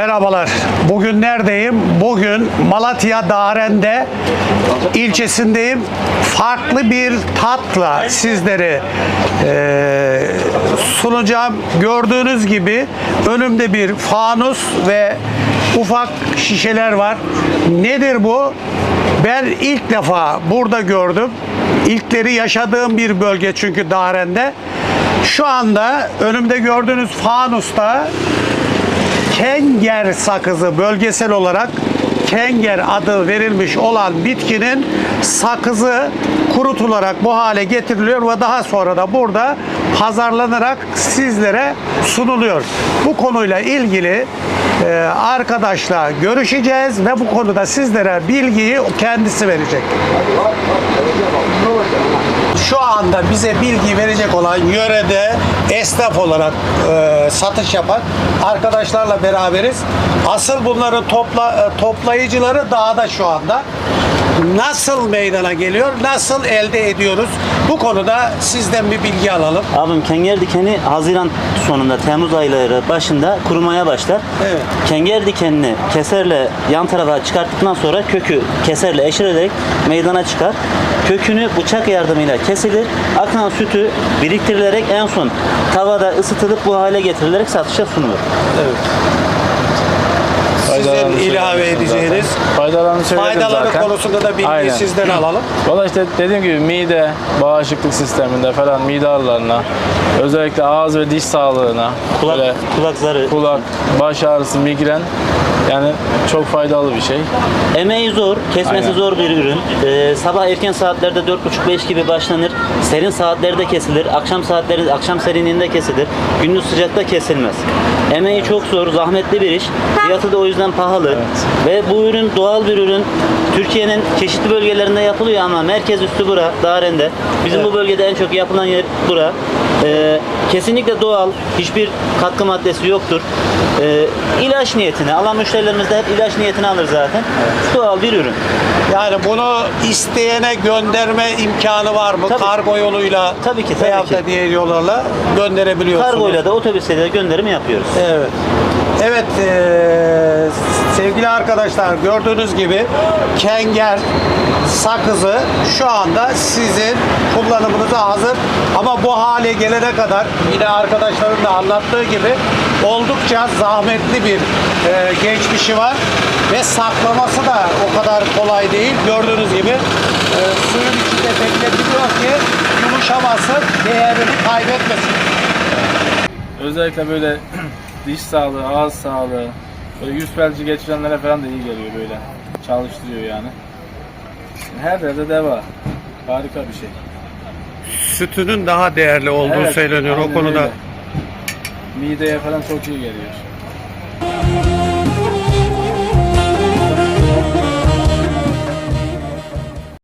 Merhabalar. Bugün neredeyim? Bugün Malatya Daren'de ilçesindeyim. Farklı bir tatla sizlere eee, sunacağım. Gördüğünüz gibi önümde bir fanus ve ufak şişeler var. Nedir bu? Ben ilk defa burada gördüm. İlkleri yaşadığım bir bölge çünkü Daren'de. Şu anda önümde gördüğünüz fanusta Kenger sakızı bölgesel olarak Kenger adı verilmiş olan bitkinin sakızı kurutularak bu hale getiriliyor ve daha sonra da burada pazarlanarak sizlere sunuluyor. Bu konuyla ilgili e, arkadaşla görüşeceğiz ve bu konuda sizlere bilgiyi kendisi verecek. Şu anda bize bilgi verecek olan yörede esnaf olarak e, satış yapan arkadaşlarla beraberiz. Asıl bunların topla, e, toplayıcıları dağda şu anda. Nasıl meydana geliyor, nasıl elde ediyoruz? Bu konuda sizden bir bilgi alalım. Abim kenger dikeni Haziran sonunda Temmuz ayları başında kurumaya başlar. Evet. Kenger dikenini keserle yan tarafa çıkarttıktan sonra kökü keserle eşirerek meydana çıkar. Kökünü bıçak yardımıyla kesilir. Akan sütü biriktirilerek en son tavada ısıtılıp bu hale getirilerek satışa sunulur. Sizin Faydalarını ilave söyledim edeceğiniz. Faydalarını söyledim faydaları zaten. konusunda da bilgiyi Aynen. sizden alalım. Valla işte dediğim gibi mide, bağışıklık sisteminde falan mide ağrılarına, özellikle ağız ve diş sağlığına, Kulak, böyle kulak zarı. kulak, baş ağrısı, migren yani çok faydalı bir şey. Emeği zor, kesmesi Aynen. zor bir ürün. Ee, sabah erken saatlerde 4.30-5 gibi başlanır. Serin saatlerde kesilir. Akşam saatleri akşam serinliğinde kesilir. Gündüz sıcakta kesilmez. Emeği çok zor, zahmetli bir iş. Fiyatı da o yüzden pahalı. Ve bu ürün doğal bir ürün. Türkiye'nin çeşitli bölgelerinde yapılıyor ama merkez üstü bura, Daren'de. Bizim bu bölgede en çok yapılan yer bura. Ee, kesinlikle doğal, hiçbir katkı maddesi yoktur. Ee, ilaç niyetine, alan müşterilerimiz de hep ilaç niyetine alır zaten. Doğal bir ürün. Yani bunu isteyene gönderme imkanı var mı? Tabii. Kargo yoluyla Tabii ki, tabii veyahut ki. da diğer yollarla gönderebiliyorsunuz. Kargoyla da otobüsle de gönderim yapıyoruz. Evet. Evet eee, sevgili arkadaşlar gördüğünüz gibi kenger sakızı şu anda sizin kullanımınıza hazır. Ama bu hale gelene kadar yine arkadaşların da anlattığı gibi oldukça zahmetli bir eee, geçmişi var ve saklaması da o kadar kolay değil. Gördüğünüz gibi eee, suyun içinde bekletiliyor ki yumuşamasın, değerini kaybetmesin. Özellikle böyle diş sağlığı, ağız sağlığı, böyle yüz felci geçirenlere falan da iyi geliyor böyle. Çalıştırıyor yani. Her yerde deva. Harika bir şey. Sütünün daha değerli olduğu Evet, söyleniyor o aynen konuda. öyle. Mideye falan çok iyi geliyor.